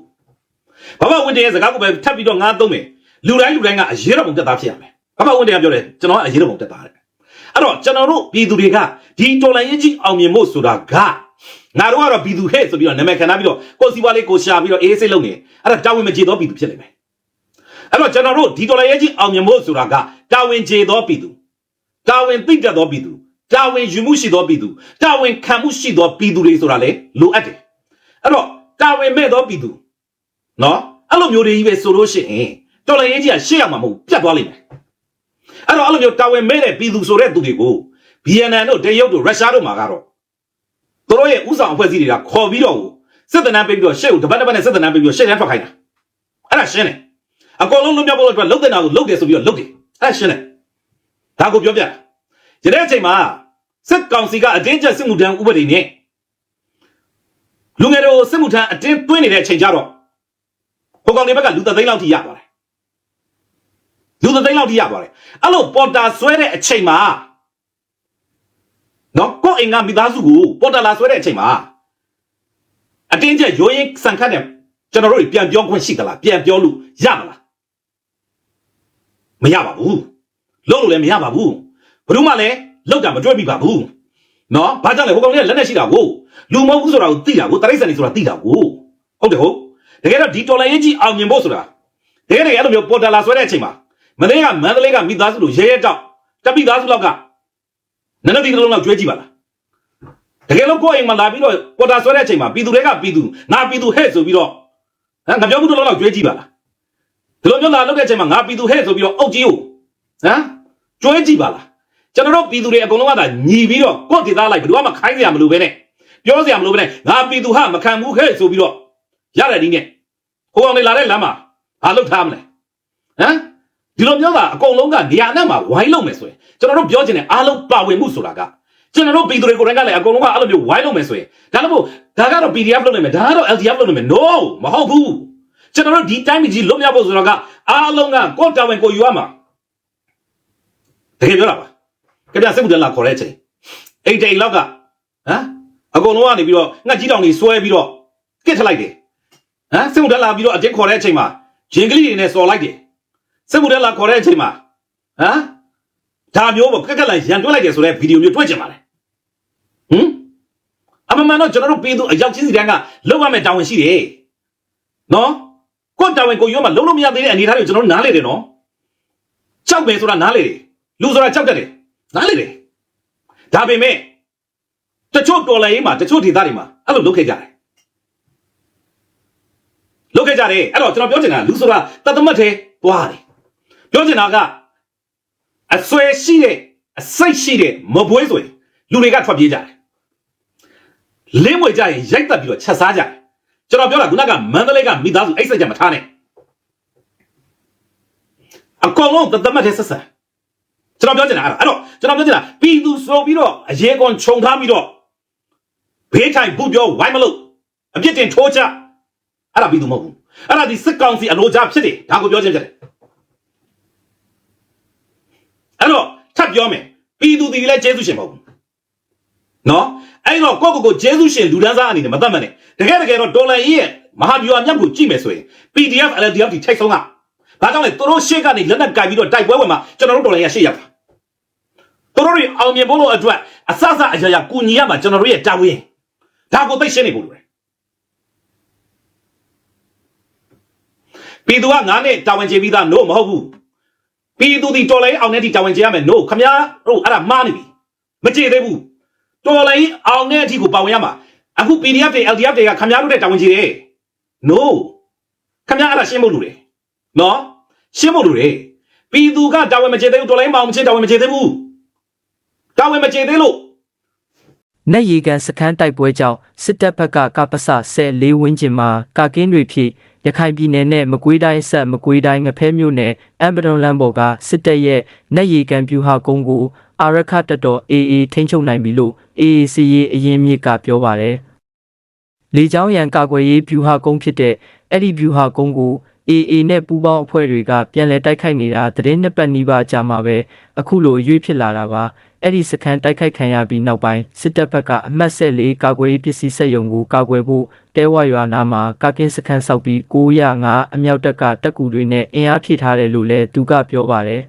ဘာမှဝင့်တဲ့စကားကိုပဲထပ်ပြီးတော့ငှားသုံးမယ်လူတိုင်းလူတိုင်းကအရေးတော်ပုံတက်သားဖြစ်ရမယ်ဘာမှဝင့်တဲ့ပြောတယ်ကျွန်တော်ကအရေးတော်ပုံတက်သားတယ်အဲ့တော့ကျွန်တော်တို့ပြည်သူတွေကဒီတော်လိုင်းရေးကြီးအောင်မြင်ဖို့ဆိုတာကငါတို့ကတော့ပြည်သူဟဲ့ဆိုပြီးတော့နာမည်ခံထားပြီးတော့ကိုယ်စီပွားလေးကိုရှာပြီးတော့အေးစိတ်လုပ်နေအဲ့ဒါတာဝန်မကျေတော့ပြည်သူဖြစ်နေမယ်အဲ့တော့ကျွန်တော်တို့ဒီတော်လိုင်းရေးကြီးအောင်မြင်ဖို့ဆိုတာကတာဝန်ကျေသောပြည်သူတာဝန်သိတတ်သောပြည်သူ တာဝန်ယူမှုရှိသောပြည်သူတာဝန်ခံမှုရှိသောပြည်သူတွေဆိုတာလေလိုအပ်တယ်အဲ့တော့တာဝန်မဲ့သောပြည်သူနော်အဲ့လိုမျိုးတွေကြီးပဲဆိုလို့ရှိရင်တော်လိုင်းရေးကြီးကရှေ့ရမှာမဟုတ်ပြတ်သွားလိမ့်မယ်အဲ့တော့အဲ့လိုမျိုးတာဝန်မဲ့တဲ့ပြည်သူဆိုတဲ့သူတွေကို BNN တို့တရုတ်တို့ရုရှားတို့မှာကတော့သူတို့ရဲ့ဥဆောင်အဖွဲ့အစည်းတွေကခေါ်ပြီးတော့စစ်တနန်းပေးပြီးတော့ရှေ့ကိုတပတ်တပတ်နဲ့စစ်တနန်းပေးပြီးတော့ရှေ့တန်းထွက်ခိုင်းတာအဲ့ဒါရှင်းတယ်အကောင်လုံးလွတ်မြောက်ဖို့အတွက်လှုပ်တဲ့နာကိုလှုပ်တယ်ဆိုပြီးတော့လှုပ်တယ်အဲ့ဒါရှင်းတယ်ဒါကိုပြောပြ ယနေ့အချိန်မှာစစ်ကောင်စီကအတင်းကျပ်စစ်မှုထမ်းဥပဒေနဲ့လူငယ်တွေကိုစစ်မှုထမ်းအတင်းသွင်းနေတဲ့အချိန်ကြတော့ဟိုကောင်တွေဘက်ကလူသသိန်းလောက်ထိရသွားတယ်လူသသိန်းလောက်ထိရသွားတယ်အဲ့လိုပေါ်တာဆွဲတဲ့အချိန်မှာနော်ကိုယ့်အိမ်ကမိသားစုကိုပေါ်တာလာဆွဲတဲ့အချိန်မှာအတင်းကျပ်ရိုးရင်းစံခတ်တဲ့ကျွန်တော်တို့တွေပြန်ပြောခွင့်ရှိသလားပြန်ပြောလို့ရမလားမရပါဘူးလုံးလို့လည်းမရပါဘူး ဘယ်သူမှလည်းလောက်တာမတွေ့မိပါဘူးနော်ဘာကြောင့်လဲဟိုကောင်လေးကလက်နဲ့ရှိတာကိုလူမဟုတ်ဘူးဆိုတာကိုသိတာကိုတရိတ်ဆန်နေဆိုတာသိတာကိုဟုတ်တယ်ဟုတ်တကယ်တော့ဒီတော်လိုင်းရေးကြီးအောင်မြင်ဖို့ဆိုတာတကယ်တကယ်အဲ့လိုမျိုးပေါ်တာလာဆွဲတဲ့အချိန်မှာမင်းကမန္တလေးကမိသားစုလိုရဲရဲတောက်တပိသားစုလောက်ကနည်းနည်းဒီတစ်လုံးလောက်ကြွေးကြည့်ပါလားတကယ်လို့ကိုယ့်အိမ်မှာလာပြီးတော့ပေါ်တာဆွဲတဲ့အချိန်မှာပြည်သူတွေကပြည်သူငါပြည်သူဟဲ့ဆိုပြီးတော့ဟမ်ငါပြောမှုတစ်လုံးလောက်ကြွေးကြည့်ပါလားဒီလိုမျိုးလာလုပ်တဲ့အချိန်မှာငါပြည်သူဟဲ့ဆိုပြီးတော့အုတ်ကြီးကိုဟမ်ကြွေးကြည့်ပါလား ကျွန်တော်တို့ပြည်သူတွေအကုန်လုံးကသာညီပြီးတော့ကိုယ့်ဒေသလိုက်ဘယ်သူမှခိုင်းစရာမလိုပဲနဲ့ပြောစရာမလိုပဲနဲ့ငါပြည်သူဟာမခံဘူးခဲ့ဆိုပြီးတော့ရတဲ့ဒီနဲ့ဟိုအောင်နေလာတဲ့လမ်းမှာဘာလုပ်ထားမလဲဟမ်ဒီလိုမျိုးကအကုန်လုံးကနေရာနဲ့မှာဝိုင်းလုံးမယ်ဆိုရင်ကျွန်တော်တို့ပြောချင်တဲ့အားလုံးပါဝင်မှုဆိုတာကကျွန်တော်တို့ပြည်သူတွေကိုယ်တိုင်ကလည်းအကုန်လုံးကအဲ့လိုမျိုးဝိုင်းလုံးမယ်ဆိုရင်ဒါလည်းမို့ဒါကတော့ PDF လုပ်နေမယ်ဒါကတော့ LDF လုပ်နေမယ် no မဟုတ်ဘူးကျွန်တော်တို့ဒီတိုင်းကြီးလွတ်မြောက်ဖို့ဆိုတော့ကအားလုံးကကိုယ့်တာဝန်ကိုယူရမှာတကယ်ပြောတာပါ ကြပြစစ်မှုတန်းလာခေါ်တဲ့အချိန်အိတ်တိန်လောက်ကဟမ်အကုန်လုံးကနေပြီးတော့ငှက်ကြီးတောင်ကြီးဆွဲပြီးတော့ကစ်ထလိုက်တယ်ဟမ်စစ်မှုတန်းလာပြီးတော့အတင်းခေါ်တဲ့အချိန်မှာရင်ကလေးတွေနဲ့စော်လိုက်တယ်စစ်မှုတန်းလာခေါ်တဲ့အချိန်မှာဟမ်ဒါမျိုးပေါ့ကက်ကက်လိုက်ရန်တွဲလိုက်တယ်ဆိုတဲ့ဗီဒီယိုမျိုးတွေ့ကြပါလေဟမ်အမှန်မှန်တော့ကျွန်တော်တို့ပြည်သူအရောက်ချင်းစီတန်းကလောက်ရမယ့်တာဝန်ရှိတယ်နော်ကိုယ့်တာဝန်ကိုရွေးမှလုံးလို့မရသေးတဲ့အနေအထားတွေကိုကျွန်တော်တို့နားလေတယ်နော်ကြောက်မယ်ဆိုတာနားလေတယ်လူဆိုတာကြောက်တတ်တယ် နားလေတယ်ဒါပေမဲ့တချို့တော်လည်းရေးမှာတချို့ဒေသတွေမှာအဲ့လိုလုပ်ခဲ့ကြတယ်လုပ်ခဲ့ကြတယ်အဲ့တော့ကျွန်တော်ပြောချင်တာလူဆိုတာတသမတ်သေးသွားတယ်ပြောချင်တာကအဆွဲရှိတဲ့အစိတ်ရှိတဲ့မပွေးဆိုရင်လူတွေကထွက်ပြေးကြတယ်လင်းမွေကြရင်ရိုက်တက်ပြီးတော့ချက်စားကြတယ်ကျွန်တော်ပြောတာခုနကမန္တလေးကမိသားစုအိတ်ဆက်ကြမထားနဲ့အကောင်လုံးတသမတ်သေးဆက်ဆံကျွ န်တော်ပြောချင်တာအဲ့ဒါအဲ့တော့ကျွန်တော်ပြောချင်တာပြည်သူဆိုပြီးတော့အရေးကွန်ခြုံထားပြီးတော့ဘေးထိုင်ဘူးပြောဝိုင်းမလို့အပြစ်တင်ထိုးချအဲ့ဒါပြည်သူမဟုတ်ဘူးအဲ့ဒါဒီစစ်ကောင်စီအလိုချဖြစ်တယ်ဒါကိုပြောချင်ဖြစ်တယ်အဲ့တော့ထပ်ပြောမယ်ပြည်သူတွေလည်းကျေးဇူးရှင်မဟုတ်ဘူးနော်အဲ့တော့ကိုယ့်ကိုယ်ကိုကျေးဇူးရှင်လူဒန်းစားအနေနဲ့မသတ်မှတ်နဲ့တကယ်တကယ်တော့ဒေါ်လာကြီးရဲ့မဟာဗျူဟာမြတ်ကိုကြည့်မယ်ဆိုရင် PDF LDF ထိထိတ်ဆုံးက ဘာကြောင့်လဲသူတို့ရှေ့ကနေလက်နက်ကင်ပြီးတော့တိုက်ပွဲဝင်မှာကျွန်တော်တို့ဒေါ်လာရရှေ့ရောက်တာသူတို့တွေအောင်မြင်ဖို့လို့အတွက်အစစအရာရာကူညီရမှာကျွန်တော်တို့ရဲ့တာဝန်ဒါကိုသိရှင်းနေဖို့လိုတယ်ပြည်သူကငါးနဲ့တာဝန်ကျေပြီးသား no မဟုတ်ဘူးပြည်သူဒီတော်လိုင်းအောင်တဲ့ဒီတာဝန်ကျေရမယ် no ခမရတို့အဲ့ဒါမှားနေပြီမကျေသေးဘူးတော်လိုင်းအောင်တဲ့အထိကိုပါဝင်ရမှာအခု PDF တွေ LDF တွေကခမရတို့တဲ့တာဝန်ကျေတယ် no ခမရအဲ့ဒါရှင်းဖို့လိုတယ် နော်ရှင်းဖို့လိုတယ်ပြည်သူကတာဝန်မကျေသေးဘူးတော်လိုင်းမအောင်မချင်းတာဝန်မကျေသေးဘူးတာဝန်မကျေသေးလို့နက်ရီကန်စခန်းတိုက်ပွဲကြောင့်စစ်တပ်ဘက်ကကပစ14ဝင်းကျင်မှာကာကင်းတွေဖြစ်ရခိုင်ပြည်နယ်နဲ့မကွေးတိုင်းဆက်မကွေးတိုင်းငဖဲမြို့နယ်အမ်ဘဒွန်လမ်းပေါ်ကစစ်တပ်ရဲ့နက်ရီကန်ပြူဟာကုန်းကိုအာရခတပ်တော် AA ထိန်းချုပ်နိုင်ပြီလို့ AAC ရဲ့အရင်မြစ်ကပြောပါတယ်။လေကြောင်းရန်ကာကွယ်ရေးပြူဟာကုန်းဖြစ်တဲ့အဲ့ဒီပြူဟာကုန်းကို AA နဲ့ပူးပေါင်းအဖွဲ့တွေကပြန်လည်တိုက်ခိုက်နေတာသတင်းနှစ်ပတ်နီးပါးကြာမှာပဲအခုလိုအရွေးဖြစ်လာတာပါအဲ့ဒီစခန်းတိုက်ခိုက်ခံရပြီးနောက်ပိုင်းစစ်တပ်ဘက်ကအမှတ်ဆက်လေးကာကွယ်ရေးပစ္စည်းစက်ရုံကိုကာကွယ်ဖို့တဲဝရွာနာမှာကာကင်းစခန်းဆောက်ပြီး905အမြောက်တပ်ကတပ်ကူတွေနဲ့အင်အားဖြည့်ထားတယ်လို့လည်းသူကပြောပါတယ်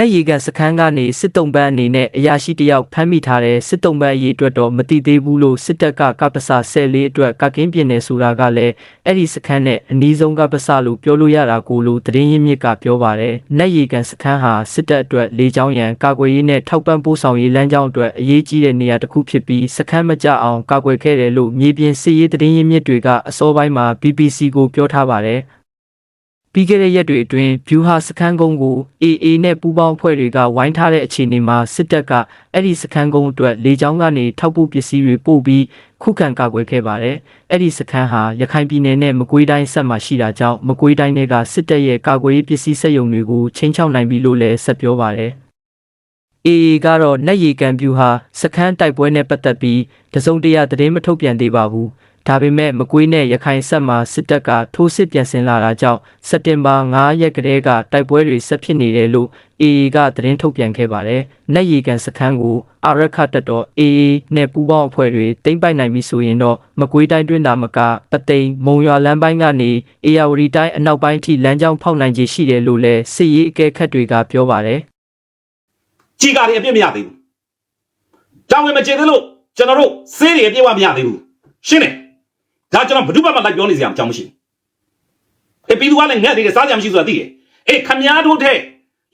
နက်ရီကစခန်းကနေစစ်တုံးပန်းအနေနဲ့အရာရှိတယောက်ဖမ်းမိထားတဲ့စစ်တုံးပန်းအရေးအတွက်တော့မတိသေးဘူးလို့စစ်တပ်ကကပ္ပစာ14အတွက်ကကင်းပြင်းနေဆိုတာကလည်းအဲ့ဒီစခန်းနဲ့အနီးဆုံးကပ္ပစာလို့ပြောလို့ရတာကိုလို့သတင်းရင်းမြစ်ကပြောပါတယ်။နက်ရီကန်စခန်းဟာစစ်တပ်အတွက်လေကြောင်းရန်ကာကွယ်ရေးနဲ့ထောက်ပံ့ပို့ဆောင်ရေးလမ်းကြောင်းအတွက်အရေးကြီးတဲ့နေရာတစ်ခုဖြစ်ပြီးစခန်းမကြအောင်ကာကွယ်ခဲ့တယ်လို့မြေပြင်စစ်ရေးသတင်းရင်းမြစ်တွေကအစောပိုင်းမှာ BBC ကိုပြောထားပါတယ်။ ပြီးခဲ့တဲ့ရက်တွေအတွင်းဗျူဟာစခန်းကုန်းကို AA နဲ့ပူးပေါင်းအဖွဲ့တွေကဝိုင်းထားတဲ့အခြေအနေမှာစစ်တပ်ကအဲ့ဒီစခန်းကုန်းအတွက်လေကြောင်းကနေထောက်ပို့ပစ္စည်းတွေပို့ပြီးခုခံကာကွယ်ခဲ့ပါတယ်။အဲ့ဒီစခန်းဟာရခိုင်ပြည်နယ်နဲ့မကွေးတိုင်းဆက်မှာရှိတာကြောင့်မကွေးတိုင်းတွေကစစ်တပ်ရဲ့ကာကွယ်ရေးပစ္စည်းစက်ရုံတွေကိုချင်းချောက်နိုင်ပြီလို့လည်းဆက်ပြောပါတယ်။ AA ကတော့နက်ရီကန်ပြူဟာစခန်းတိုက်ပွဲနဲ့ပတ်သက်ပြီးတစုံတရာသတင်းမထုတ်ပြန်သေးပါဘူး။ ဒါပေမဲ့မကွေးနဲ့ရခိုင်ဆက်မှာစစ်တပ်ကထိုးစစ်ပြန်ဆင်လာတာကြောင့်စက်တင်ဘာ9ရက်ကတည်းကတိုက်ပွဲတွေဆက်ဖြစ်နေတယ်လို့ AA ကသတင်းထုတ်ပြန်ခဲ့ပါတယ်။နက်ရီကန်စခန်းကိုအာရခတပ်တော် AA နဲ့ပူးပေါင်းအဖွဲ့တွေတိမ့်ပိုက်နိုင်ပြီဆိုရင်တော့မကွေးတိုင်းတွင်းသာမကပသိမ်မုံရွာလမ်းပိုင်းကနေအေယာဝတီတိုင်းအနောက်ပိုင်းထိလမ်းကြောင်းဖောက်နိုင်ခြေရှိတယ်လို့လည်းစစ်ရေးအကဲခတ်တွေကပြောပါတယ်။ကြီးကားတွေအပြစ်မရသေးဘူး။တာဝန်မကျေသေးလို့ကျွန်တော်တို့စေးတွေအပြစ်ဝမရသေးဘူး။ရှင်းတယ်။ ဒါကျွန်တော်ဘယ်သူမှမလိုက်ပြောနေစရာအကြောင်းမရှိဘူး။အေးပြီးသူကလည်းငတ်နေတယ်စားကြမရှိဆိုတာသိတယ်။အေးခမားတို့တဲ့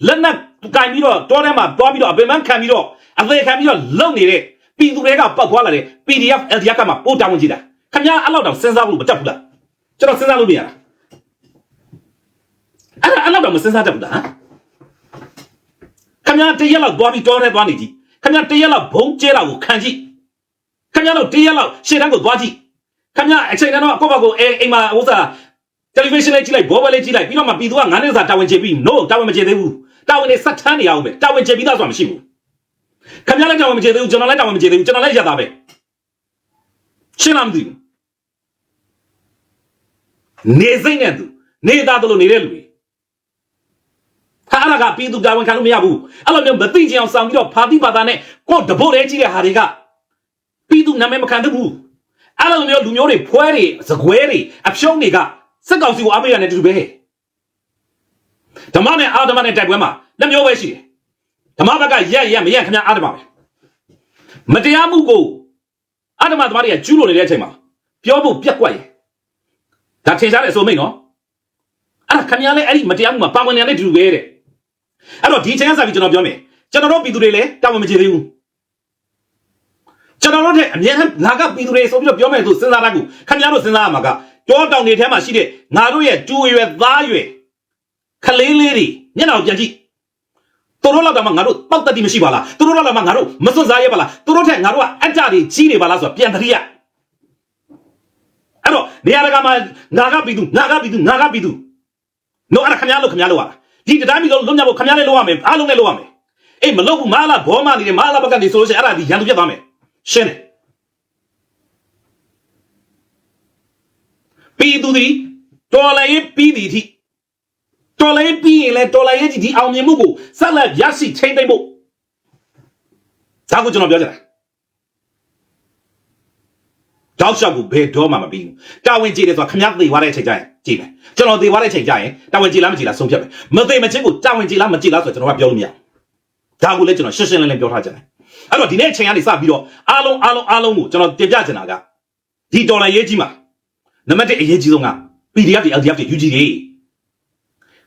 လက်နက်ကင်ပြီးတော့တောထဲမှာတွားပြီးတော့အပင်ပန်းခံပြီးတော့အသေးခံပြီးတော့လုံနေတဲ့ပြည်သူတွေကပောက်သွားလာတဲ့ PDF LDF ကမှပို့တောင်းကြည့်တာခင်ဗျာအဲ့လောက်တော့စဉ်းစားဖို့မတတ်ဘူးလားကျွန်တော်စဉ်းစားလို့မရတာအဲ့ဒါအဲ့လောက်တော့မစဉ်းစားတတ်ဘူးလားခင်ဗျာတရက်လောက်သွားပြီးတောထဲသွားနေကြည့်ခင်ဗျာတရက်လောက်ဘုံကျဲတာကိုခံကြည့်ခင်ဗျားတို့တရက်လောက်ရှေ့တန်းကိုသွားကြည့် ခင်ဗျာအချိန်တန်းတော့ကိုယ့်ဘက်ကိုအဲအိမ်မှာဥစ္စာတယ်လီဗီရှင်းလေးကြည့်လိုက်ဘောဘလေးကြည့်လိုက်ပြီးတော့မှပြည်သူကငါးနှစ်စာတာဝန်ကျေပြီး no တာဝန်မကျေသေးဘူးတာဝန်တွေဆက်ထမ်းနေရအောင်ပဲတာဝန်ကျေပြီးသားဆိုတာမရှိဘူးခင်ဗျားလည်းတာဝန်မကျေသေးဘူးကျွန်တော်လည်းတာဝန်မကျေသေးဘူးကျွန်တော်လည်းရတာပဲရှင်းလားမသိဘူးနေစိမ့်နဲ့သူနေသားတို့လိုနေတဲ့လူတွေဟာအဲ့ဒါကပြည်သူတာဝန်ခံလို့မရဘူးအဲ့လိုမျိုးမသိချင်အောင်ဆောင်ပြီးတော့ဖာတိပါတာနဲ့ကိုယ်တဘို့လေးကြည့်တဲ့ဟာတွေကပြည်သူနာမည်မခံတတ်ဘူး အဲ့လိုမျိုးလူမျိုးတွေဖွဲတွေစကွဲတွေအဖြုံးတွေကစက်ကောင်စီကိုအားပေးရတယ်တူတူပဲဓမ္မနဲ့အာဓမ္မနဲ့တိုက်ပွဲမှာနှစ်မျိုးပဲရှိတယ်ဓမ္မဘက်ကရက်ရက်မရက်ခင်ဗျာအာဓမ္မပဲမတရားမှုကိုအာဓမ္မသမားတွေကကျူးလွန်နေတဲ့အချိန်မှာပြောဖို့ပြက်ကွက်ရင်ဒါထင်ရှားတဲ့အစိုးမိတ်နော်အဲ့ဒါခင်ဗျားလည်းအဲ့ဒီမတရားမှုမှာပါဝင်နေတဲ့အတူတူပဲတဲ့အဲ့တော့ဒီအချိန်ကစပြီးကျွန်တော်ပြောမယ်ကျွန်တော်တို့ပြည်သူတွေလည်းတာဝန်မကျေသေးဘူး ကျွန်တော်တို့တဲ့အမြဲတမ်းငါကပြည်သူတွေဆိုပြီးတော့ပြောမယ်ဆိုစဉ်းစားတာကိုခင်ဗျားတို့စဉ်းစားရမှာကတောတောင်တွေထဲမှာရှိတဲ့ငါတို့ရဲ့တူရွယ်သားရွယ်ခလေးလေးတွေမျက်နှာကိုပြန်ကြည့်သူတို့လောက်တော့မှငါတို့တောက်တက်တိမရှိပါလားသူတို့လောက်တော့မှငါတို့မစွန့်စားရပါလားသူတို့ထက်ငါတို့ကအကြတွေကြီးနေပါလားဆိုတော့ပြန်သတိရအဲ့တော့နေရာတကာမှာငါကပြည်သူငါကပြည်သူငါကပြည်သူနော်အဲ့ဒါခင်ဗျားလို့ခင်ဗျားလို့ရတာဒီတိုင်းပြည်လုံးလုံးညဖို့ခင်ဗျားလည်းလို့ရမယ်အားလုံးလည်းလို့ရမယ်အေးမလုပ်ဘူးမလာဘောမနေတယ်မလာဘက်ကနေဆိုလို့ရှိရင်အဲ့ဒါဒီရန်သူပြတ်သွားမယ် ရှင်းတယ်ပြည်သူတွေတော်လည်းရေးပြီးသည်အထိတော်လည်းပြီးရင်လည်းတော်လည်းရေးဒီအောင်မြင်မှုကိုဆက်လက်ရရှိချိန်သိမ့်ဖို့ဒါကိုကျွန်တော်ပြောချင်တာတောက်လျှောက်ကိုဘယ်တော့မှမပြီးဘူးတာဝန်ကြည့်တယ်ဆိုတာခမည်းသေသွားတဲ့အချိန်ကျရင်ကြည့်မယ်ကျွန်တော်သေသွားတဲ့အချိန်ကျရင်တာဝန်ကြည့်လားမကြည့်လားဆုံးဖြတ်မယ်မသေမချင်းကိုတာဝန်ကြည့်လားမကြည့်လားဆိုတော့ကျွန်တော်ကပြောလို့မရဘူးဒါကိုလည်းကျွန်တော်ရှင်းရှင်းလင်းလင်းပြောထားချင်တယ် အဲ့တော့ဒီနေ့အချိန်ကနေစပြီးတော့အားလုံးအားလုံးအားလုံးကိုကျွန်တော်တင်ပြချင်တာကဒီဒေါ်လာရေးကြီးမှာနံပါတ်1အရေးကြီးဆုံးက PDF တွေ LDF တွေ UG တွေ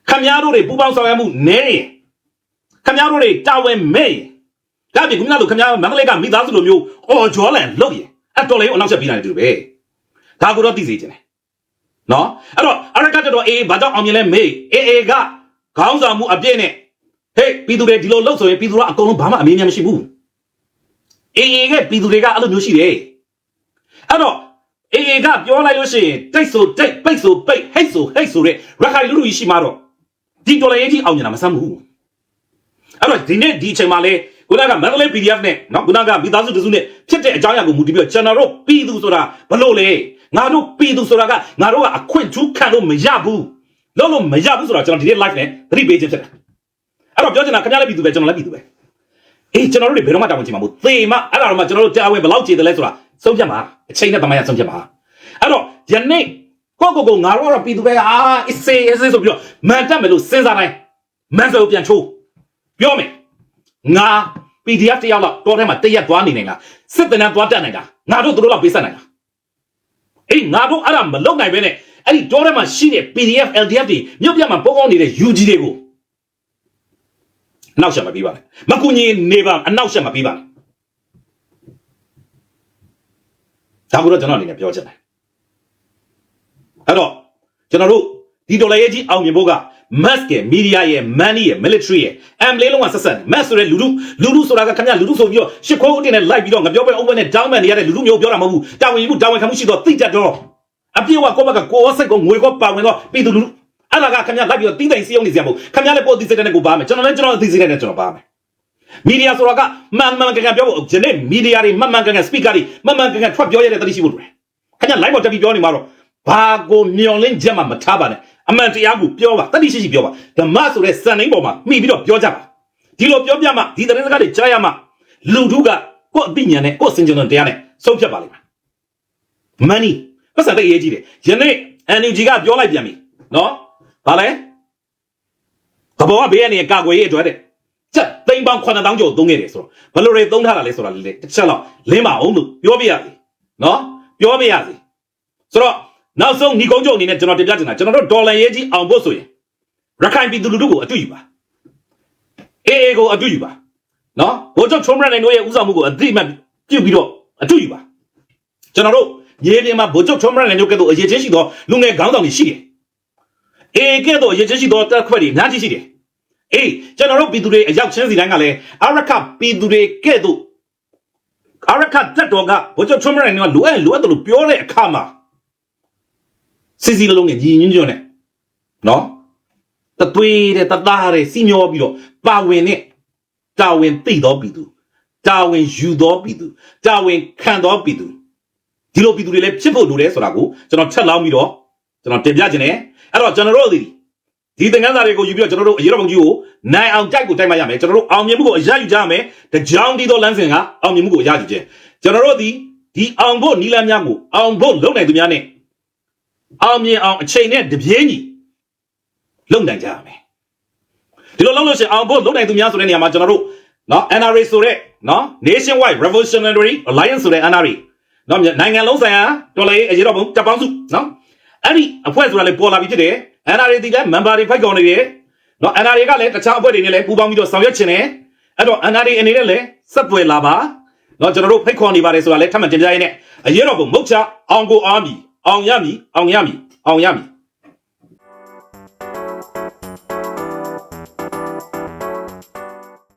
ခမည်းတော်တွေပူပေါင်းဆောင်ရွက်မှုနည်းရင်ခမည်းတော်တွေတာဝန်မဲ့ရင်ဒါပြင်ခုနကလိုခမည်းမန္တလေးကမိသားစုလိုမျိုးအော်ဂျောလန်လုပ်ရင်အဲ့တော်လေးကိုအနောက်ချက်ပြီးနိုင်တယ်တူပဲဒါကိုတော့သိစေချင်တယ်နော်အဲ့တော့အရကတ်တော်အေးဘာကြောင့်အောင်မြင်လဲမေးအေးအေးကခေါင်းဆောင်မှုအပြည့်နဲ့ဟေးပြည်သူတွေဒီလိုလုပ်ဆိုရင်ပြည်သူကအကုန်လုံးဘာမှအမေးများမရှိဘူး အေးအေးကပြည်သူတွေကအဲ့လိုမျိုးရှိတယ်အဲ့တော့အေးအေးကပြောလိုက်လို့ရှိရင်တိတ်ဆိုတိတ်ပိတ်ဆိုပိတ်ဟိတ်ဆိုဟိတ်ဆိုတဲ့ရခိုင်လူလူကြီးရှိမှတော့ဒီဒေါ်လာရေးကြီးအောင်မြင်တာမဆမ်းဘူးအဲ့တော့ဒီနေ့ဒီအချိန်မှာလေခုနကမန္တလေး PDF နဲ့နော်ခုနကမိသားစုတစုနဲ့ဖြစ်တဲ့အကြောင်းအရာကိုမူတည်ပြီးတော့ကျွန်တော်တို့ပြည်သူဆိုတာဘလို့လေငါတို့ပြည်သူဆိုတာကငါတို့ကအခွင့်ထူးခံလို့မရဘူးလုံးလို့မရဘူးဆိုတော့ကျွန်တော်ဒီနေ့ live နဲ့သတိပေးခြင်းဖြစ်တယ်အဲ့တော့ပြောချင်တာခင်ဗျားလည်းပြည်သူပဲကျွန်တော်လည်းပြည်သူပဲ အေးကျွန်တော်တို့တွေဘယ်တော့မှတာဝန်ချင်မှာမဟုတ်သေမအဲ့ဒါတော့မှကျွန်တော်တို့တာဝန်ဘယ်လောက်ကျေတယ်လဲဆိုတာဆုံးဖြတ်မှာအချိန်နဲ့တမန်ရဆုံးဖြတ်မှာအဲ့တော့ယနေ့ကိုကိုကိုငါတို့ကတော့ပြည်သူပဲအာအစ်စေးအစ်စေးဆိုပြီးတော့မန်တက်မယ်လို့စဉ်းစားတိုင်းမန်ဆိုပြန်ချိုးပြောမယ်ငါ PDF တယောက်လောက်တောထဲမှာတရက်သွားနေနိုင်လားစစ်တနန်းသွားတက်နိုင်တာငါတို့တို့လောက်ပေးဆက်နိုင်လားအေးငါတို့အဲ့ဒါမလုပ်နိုင်ပဲနဲ့အဲ့ဒီတောထဲမှာရှိတဲ့ PDF LDF တွေမြို့ပြမှာပုံကောင်းနေတဲ့ UG တွေကို အနောက်ရှက်မပေးပါနဲ့မကူညီနေပါအနောက်ရှက်မပေးပါနဲ့ဒါကိုတော့ကျွန်တော်အနေနဲ့ပြောချင်တယ်အဲ့တော့ကျွန်တော်တို့ဒီဒေါ်လာရေးကြီးအောင်မြင်ဖို့က mass ရဲ့ media ရဲ့ money ရဲ့ military ရဲ့ am လေးလုံးကဆက်ဆက် mass ဆိုတဲ့လူလူလူလူဆိုတာကခင်ဗျလူလူဆိုပြီးတော့ရှစ်ခိုးဦးတင်နဲ့လိုက်ပြီးတော့ငါပြောပွဲ open နဲ့ down man နေရတဲ့လူလူမျိုးပြောတာမဟုတ်ဘူးတာဝန်ယူမှုတာဝန်ခံမှုရှိတော့သိတတ်တော့အပြည့်ဝကိုယ့်ဘက်ကကိုယ်စိတ်ကိုငွေကိုပါဝင်တော့ပြည်သူလူလူ အဲ့ဒါကခင်ဗျလိုက်ပြီးတော့တင်းတိုင်စီးအောင်နေစရာမဟုတ်ခင်ဗျလည်းပို့အသိစိတ်နဲ့ကိုပါမယ်ကျွန်တော်လည်းကျွန်တော်အသိစိတ်နဲ့ကျွန်တော်ပါမယ်မီဒီယာဆိုတာကမှန်မှန်ကန်ကန်ပြောဖို့ဒီနေ့မီဒီယာတွေမှန်မှန်ကန်ကန် speaker တွေမှန်မှန်ကန်ကန်ထွက်ပြောရတဲ့တတိရှိဖို့လိုတယ်ခင်ဗျ live ပေါ်တက်ပြီးပြောနေမှာတော့ဘာကိုမျောလင်းချက်မှမထားပါနဲ့အမှန်တရားကိုပြောပါတတိရှိရှိပြောပါဓမ္မဆိုတဲ့စံနှိန်းပေါ်မှာမိပြီးတော့ပြောကြပါဒီလိုပြောပြမှဒီသတင်းစကားတွေကြားရမှလူထုကကိုယ့်အသိဉာဏ်နဲ့ကိုယ့်စင်ကြုံတရားနဲ့ဆုံးဖြတ်ပါလိမ့်မယ် money ပတ်စံတိတ်အရေးကြီးတယ်ယနေ့ NUG ကပြောလိုက်ပြန်ပြီနော် ဘာလဲကဘောကဘေးကနေကာကွယ်ရေးအတွက်တဲ့ချက်သိန်းပေါင်း9000ကျော်သုံးခဲ့တယ်ဆိုတော့ဘယ်လိုတွေသုံးထားတာလဲဆိုတာလေတစ်ချက်လောက်လင်းပါအောင်လို့ပြောပြရစီနော်ပြောပြရစီဆိုတော့နောက်ဆုံးညီကုန်းချုပ်အနေနဲ့ကျွန်တော်တင်ပြချင်တာကျွန်တော်တို့ဒေါ်လာရေးကြီးအောင်ဖို့ဆိုရင်ရခိုင်ပြည်သူလူထုကိုအတူယူပါအေးအေးကိုအတူယူပါနော်ဘိုးချုပ်ချုံမရနိုင်တို့ရဲ့ဥဆောင်မှုကိုအတိအမှတ်ပြုပြီးတော့အတူယူပါကျွန်တော်တို့မြေပြင်မှာဘိုးချုပ်ချုံမရနိုင်တို့ကဲ့သို့အရေးချင်းရှိသောလူငယ်ခေါင်းဆောင်တွေရှိတယ် အေကဲ့သို့အရေးချင်းရှိသောတက်ခွက်တွေအများကြီးရှိတယ်အေးကျွန်တော်တို့ပြည်သူတွေအရောက်ချင်းစီတိုင်းကလည်းအရခပြည်သူတွေကဲ့သို့အရခတက်တော်ကဘိုးချုပ်ချုံမရနိုင်တို့ကလိုအပ်လိုအပ်တယ်လို့ပြောတဲ့အခါမှာစီစီလုံးနဲ့ညီညွတ်ညွတ်နဲ့နော်တသွေးတဲ့တသားတဲ့စီမျောပြီးတော့ပါဝင်နဲ့တာဝန်သိတော်ပြည်သူတာဝန်ယူတော်ပြည်သူတာဝန်ခံတော်ပြည်သူဒီလိုပြည်သူတွေလည်းဖြစ်ဖို့လိုတယ်ဆိုတာကိုကျွန်တော်ထက်လောင်းပြီးတော့ကျွန်တော်တင်ပြခြင်းနဲ့ အဲ့တော့ကျွန်တော်တို့ဒီဒီသင်ခန်းစာတွေကိုယူပြီးတော့ကျွန်တော်တို့အရေးတော်ပုံကြီးကိုနိုင်အောင်ကြိုက်ကိုတိုက်မှရမယ်ကျွန်တော်တို့အောင်မြင်မှုကိုအရယူကြရမယ်တကြောင်ဒီတော့လမ်းစဉ်ကအောင်မြင်မှုကိုအရယူခြင်းကျွန်တော်တို့ဒီဒီအောင်ဖို့နီလန်းများကိုအောင်ဖို့လုံနိုင်သူများနဲ့အောင်မြင်အောင်အချိန်နဲ့တပြေးညီလုံနိုင်ကြရမယ်ဒီလိုလုံလို့ရှိရင်အောင်ဖို့လုံနိုင်သူများဆိုတဲ့နေရာမှာကျွန်တော်တို့နော် NRA ဆိုတဲ့နော် Nationwide Revolutionary Alliance ဆိုတဲ့ NRA နော်နိုင်ငံလုံးဆိုင်ရာတော်လှန်ရေးအရေးတော်ပုံတပ်ပေါင်းစုနော် အဲ့ဒီအဖွဲ့ဆိုတာလည်းပေါ်လာပြီဖြစ်တယ် NRA ဒီက member တွေဖိုက်ကောင်နေတယ်နော် NRA ကလည်းတခြားအဖွဲ့တွေနဲ့လည်းပူးပေါင်းပြီးတော့ဆောင်ရွက်ခြင်းနဲ့အဲ့တော့ NRA အနေနဲ့လည်းဆက်သွယ်လာပါနော်ကျွန်တော်တို့ဖိတ်ခေါ်နေပါတယ်ဆိုတာလည်းထပ်မံတင်ပြရင်းနဲ့အရေးတော်ပုံမဟုတ်ချအောင်ကိုအောင်မီအောင်ရမီအောင်ရမီအောင်ရမီ